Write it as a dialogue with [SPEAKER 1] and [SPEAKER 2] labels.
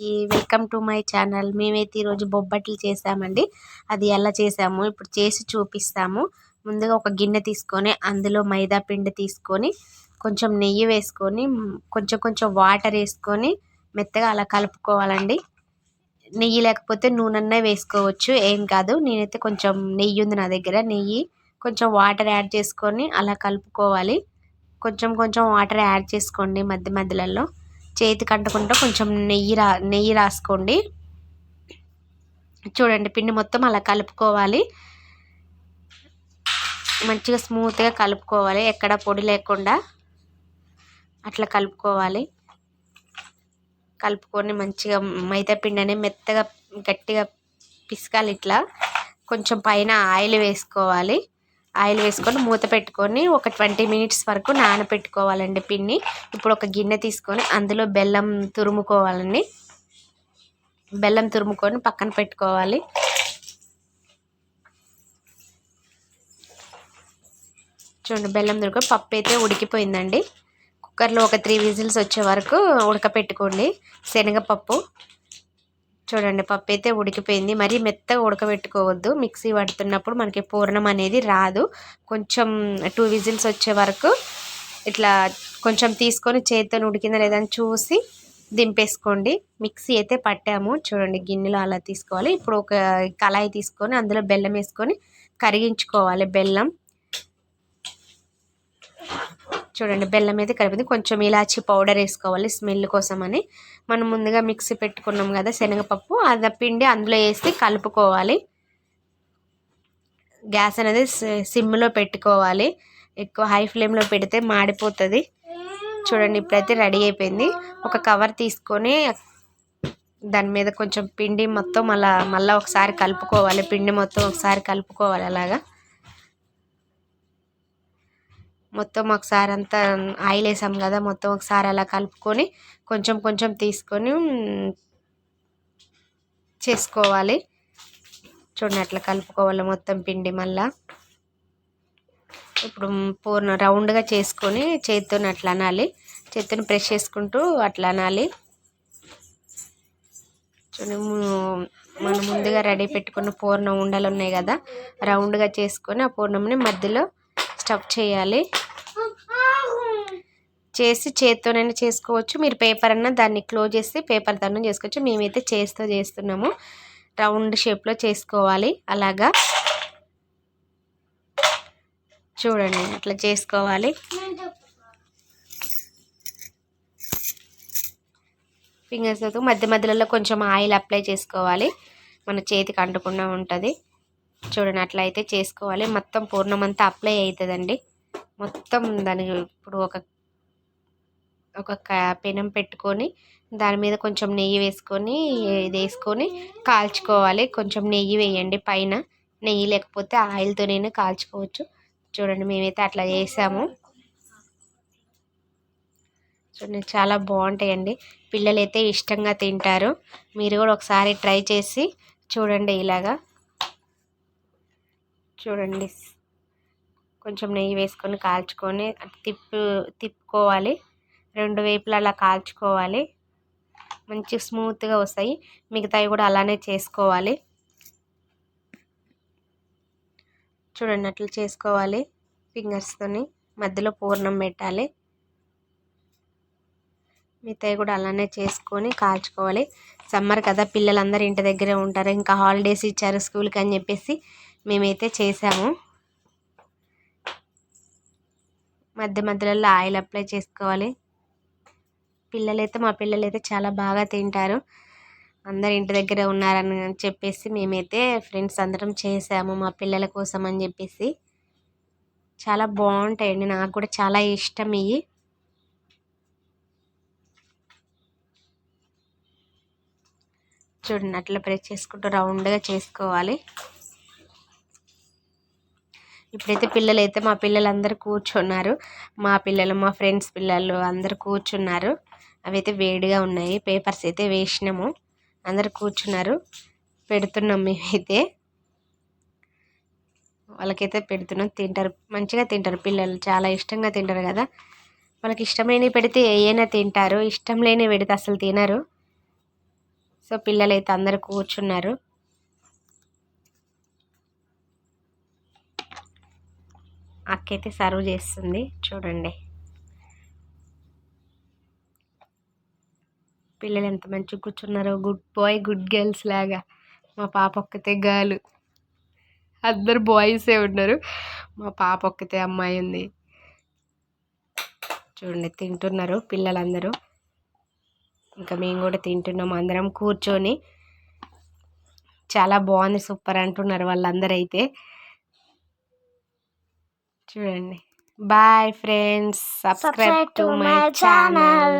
[SPEAKER 1] అందరికీ welcome to my channel. మేమైతే ఈరోజు బొబ్బట్లు చేసామండి. అది ఎలా చేసాము ఇప్పుడు చేసి చూపిస్తాము. ముందుగా ఒక గిన్నె తీసుకొని అందులో మైదా పిండి తీసుకొని కొంచెం నెయ్యి వేసుకొని కొంచెం కొంచెం వాటర్ వేసుకొని మెత్తగా అలా కలుపుకోవాలండి. నెయ్యి లేకపోతే నూనె వేసుకోవచ్చు. ఏం కాదు నేనైతే కొంచెం నెయ్యి ఉంది నా దగ్గర. నెయ్యి కొంచెం వాటర్ యాడ్ చేసుకొని అలా కలుపుకోవాలి. కొంచెం కొంచెం వాటర్ యాడ్ చేసుకోండి మధ్య మధ్యలలో. చేతికి అంటకుండా కొంచెం నెయ్యి రా నెయ్యి రాసుకోండి. చూడండి పిండి మొత్తం అలా కలుపుకోవాలి. మంచిగా స్మూత్గా కలుపుకోవాలి ఎక్కడ పొడి లేకుండా. అట్లా కలుపుకోవాలి. కలుపుకొని మంచిగా మైదా పిండిని మెత్తగా గట్టిగా పిసకాలి ఇట్లా. కొంచెం పైన ఆయిల్ వేసుకోవాలి. ఆయిల్ వేసుకొని మూత పెట్టుకొని ఒక ట్వంటీ మినిట్స్ వరకు నానబెట్టుకోవాలండి పిన్ని ఇప్పుడు ఒక గిన్నె తీసుకొని అందులో బెల్లం తురుముకోవాలండి. బెల్లం తురుముకొని పక్కన పెట్టుకోవాలి. చూడండి బెల్లం తురుముకొని పప్పు అయితే ఉడికిపోయిందండి. కుక్కర్లో ఒక త్రీ విజిల్స్ వచ్చే వరకు ఉడకపెట్టుకోండి. శనగపప్పు చూడండి పప్పు అయితే ఉడికిపోయింది. మరీ మెత్తగా ఉడకబెట్టుకోవద్దు. మిక్సీ పడుతున్నప్పుడు మనకి పూర్ణం అనేది రాదు. కొంచెం టూ విజిల్స్ వచ్చే వరకు ఇట్లా కొంచెం తీసుకొని చేతితో ఉడికిందా లేదని చూసి దింపేసుకోండి. మిక్సీ అయితే పట్టాము. చూడండి గిన్నెలో అలా తీసుకోవాలి. ఇప్పుడు ఒక కళాయి తీసుకొని అందులో బెల్లం వేసుకొని కరిగించుకోవాలి. బెల్లం చూడండి బెల్లం అయితే కలిపింది. కొంచెం ఇలాచి పౌడర్ వేసుకోవాలి స్మెల్ కోసం అని మనం ముందుగా మిక్సీ పెట్టుకున్నాం కదా శనగపప్పు అది పిండి అందులో వేసి కలుపుకోవాలి. గ్యాస్ అనేది సిమ్లో పెట్టుకోవాలి. ఎక్కువ హై ఫ్లేమ్లో పెడితే మాడిపోతుంది. చూడండి ఇప్పుడైతే రెడీ అయిపోయింది. ఒక కవర్ తీసుకొని దాని మీద కొంచెం పిండి మొత్తం అలా మళ్ళీ ఒకసారి కలుపుకోవాలి. పిండి మొత్తం ఒకసారి కలుపుకోవాలి అలాగా. మొత్తం ఒకసారి అంతా ఆయిల్ వేసాం కదా మొత్తం ఒకసారి అలా కలుపుకొని కొంచెం కొంచెం తీసుకొని చేసుకోవాలి. చూడండి అట్లా కలుపుకోవాలి మొత్తం పిండి మళ్ళా. ఇప్పుడు పూర్ణ రౌండ్గా చేసుకొని చేతితో అట్లా అనాలి. చేతిని ప్రెస్ చేసుకుంటూ అట్లా అనాలి. చూడండి మనం ముందుగా రెడీ పెట్టుకున్న పూర్ణం ఉండలు ఉన్నాయి కదా రౌండ్గా చేసుకొని ఆ పూర్ణంని మధ్యలో స్టఫ్ చేయాలి. చేసి చేత్తోనైనా చేసుకోవచ్చు. మీరు పేపర్ అన్నా దాన్ని క్లోజ్ చేసి పేపర్ దాన్ని చేసుకోవచ్చు. మేమైతే చేస్తూ చేస్తున్నాము. రౌండ్ షేప్లో చేసుకోవాలి. అలాగా. చూడండి అట్లా చేసుకోవాలి. ఫింగర్స్తో మధ్య మధ్యలో కొంచెం ఆయిల్ అప్లై చేసుకోవాలి. మన చేతికి అంటకుండా ఉంటుంది. చూడండి అట్లా అయితే చేసుకోవాలి. మొత్తం పూర్ణమంతా అప్లై అవుతుందండి. మొత్తం దానికి ఇప్పుడు ఒక ఒక పెనం పెట్టుకొని దాని మీద కొంచెం నెయ్యి వేసుకొని ఇది వేసుకొని కాల్చుకోవాలి. కొంచెం నెయ్యి వేయండి పైన. నెయ్యి లేకపోతే ఆయిల్తో నేను కాల్చుకోవచ్చు. చూడండి మేమైతే అట్లా చేసాము. చూడండి చాలా బాగుంటాయండి. పిల్లలు అయితే ఇష్టంగా తింటారు. మీరు కూడా ఒకసారి ట్రై చేసి చూడండి ఇలాగా. చూడండి. కొంచెం నెయ్యి వేసుకొని కాల్చుకొని తిప్పు తిప్పుకోవాలి. రెండు వైపులా అలా కాల్చుకోవాలి. మంచి స్మూత్గా వస్తాయి. మిగతావి కూడా అలానే చేసుకోవాలి. చూడండి అట్లా చేసుకోవాలి. ఫింగర్స్తోని మధ్యలో పూర్ణం పెట్టాలి. మిగతాయి కూడా అలానే చేసుకొని కాల్చుకోవాలి. సమ్మర్ కదా పిల్లలందరూ ఇంటి దగ్గరే ఉంటారు. ఇంకా హాలిడేస్ ఇచ్చారు స్కూల్కి అని చెప్పేసి మేమైతే చేసాము. మధ్య మధ్యలో ఆయిల్ అప్లై చేసుకోవాలి. పిల్లలైతే మా పిల్లలైతే చాలా బాగా తింటారు. అందరు ఇంటి దగ్గర ఉన్నారని చెప్పేసి మేమైతే ఫ్రెండ్స్ అందరం చేసాము మా పిల్లల కోసం అని చెప్పేసి. చాలా బాగుంటాయండి నాకు కూడా చాలా ఇష్టం ఇవి. చూడండి అట్లా ప్రెస్ చేసుకుంటూ రౌండ్గా చేసుకోవాలి. ఇప్పుడైతే పిల్లలు అయితే మా పిల్లలు అందరు కూర్చున్నారు. మా పిల్లలు మా ఫ్రెండ్స్ పిల్లలు అందరు కూర్చున్నారు. అవి అయితే వేడిగా ఉన్నాయి. పేపర్స్ అయితే వేసినాము. అందరు కూర్చున్నారు. పెడుతున్నాం మేమైతే. వాళ్ళకైతే పెడుతున్నాం. తింటారు. మంచిగా తింటారు పిల్లలు. చాలా ఇష్టంగా తింటారు కదా. వాళ్ళకి ఇష్టమైనవి పెడితే ఏమైనా తింటారు. ఇష్టం లేని పెడితే అసలు తినరు. సో పిల్లలైతే అందరు కూర్చున్నారు. అక్కైతే సర్వ్ చేస్తుంది. చూడండి. పిల్లలు ఎంత మంచిగా కూర్చున్నారో. గుడ్ బాయ్ గుడ్ గర్ల్స్ లాగా. మా పాప ఒక్కతే గర్ల్. అందరు బాయ్సే ఉన్నారు. మా పాప ఒక్కతే అమ్మాయి ఉంది. చూడండి తింటున్నారు పిల్లలందరూ. ఇంకా మేము కూడా తింటున్నాం అందరం కూర్చొని. చాలా బాగుంది సూపర్ అంటున్నారు వాళ్ళందరూ అయితే చూడండి boy friends subscribe to my channel